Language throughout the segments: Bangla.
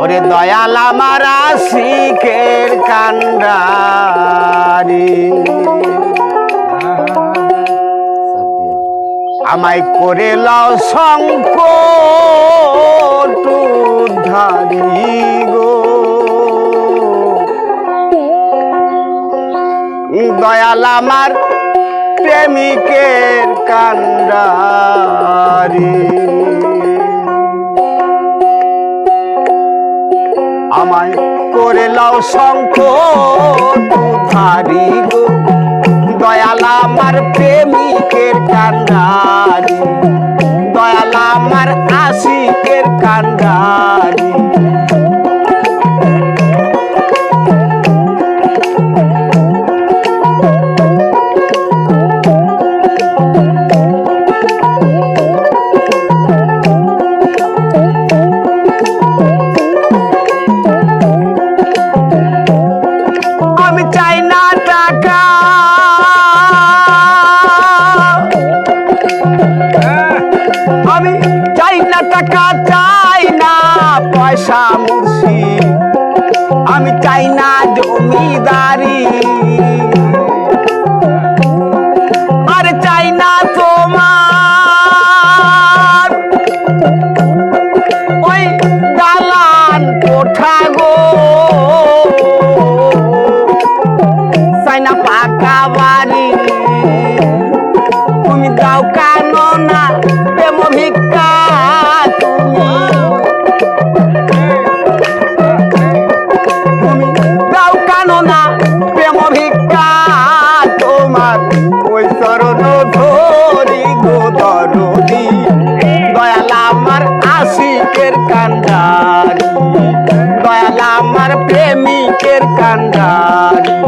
ওরে দয়াল আমার আশিকের কান্ডারি। আমায় করে লাও সংকট ধারি গো। দয়াল আমার প্রেমিকের কান্ডারি। আমায় করে লাও শঙ্খ ধারি গো। দয়াল আমার প্রেমিকের কান্ডারি দয়াল আমার আশিকের কান্ডারি। পয়সা মুর্শি আমি চাই না জমিদারি। আরে চাই না তোমার। ওই দালান কোঠা গো। সাইনা পাকা আশিকের কান্ডারি। দয়াল আমার প্রেমিকের কান্ডারি।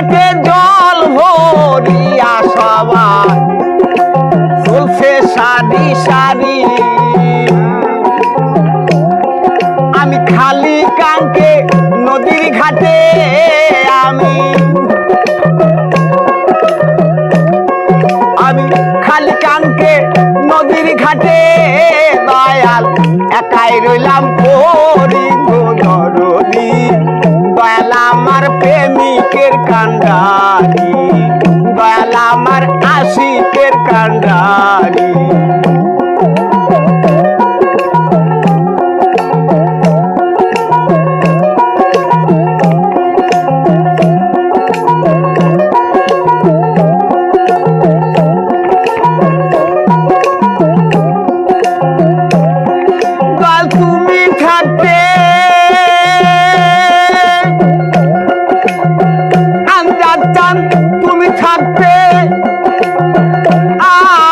ঘাটে জল ভরিয়া সবাই। চলছে সারি সারি। আমি খালি কাঙ্কে নদীর ঘাটে আমি। আমি খালি কানকে নদীর ঘাটে দয়াল। একাই রইলাম পরি গোদরদি দয়াল আমার প্রেমিকের কান্ডারি। দয়াল আমার আশিকের কান্ডারি।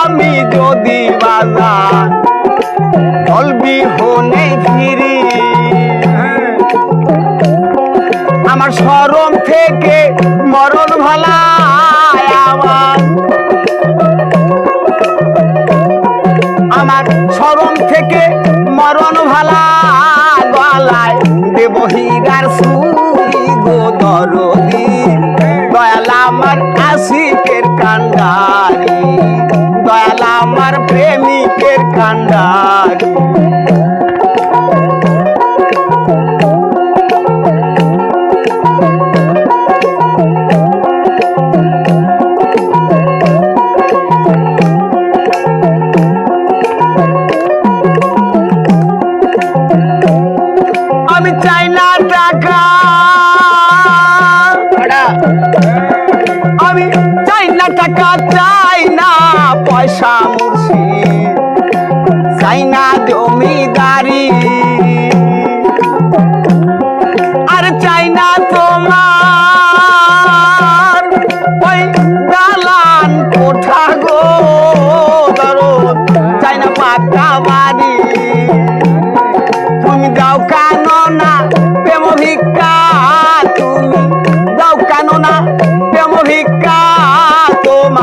আমি যদি বাজার চলবি হনে ফিরি, আমার সরম থেকে মরণ আমার। আমার সরম থেকে মরণ ভালা গলায় দেব হীরার সুরি গো দরদি। দয়াল আমার আশিকের কান্ডারি। দয়াল আমার প্রেমিকের কান্ডারি। আমি চাই না টাকা। আমি টাকা চাই না পয়সা মুর্শি চাই না জমিদারি। আর চাই না তোমার ওই দালান কোঠা গো চাই না পাকা বাড়ি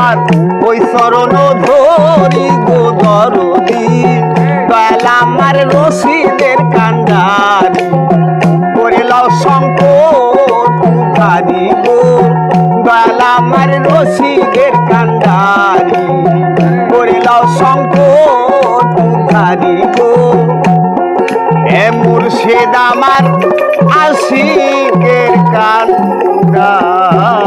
তোমার ওই চরণ ধরি গো দরদি দয়াল আমার রশিদের কান্ডারি। করে লাও উঠারি গো দয়াল আমার রশিদের কান্ডারি। করে লাও উঠারি গো, এ মুর্শিদ আমার আশিকের কান্ডারি।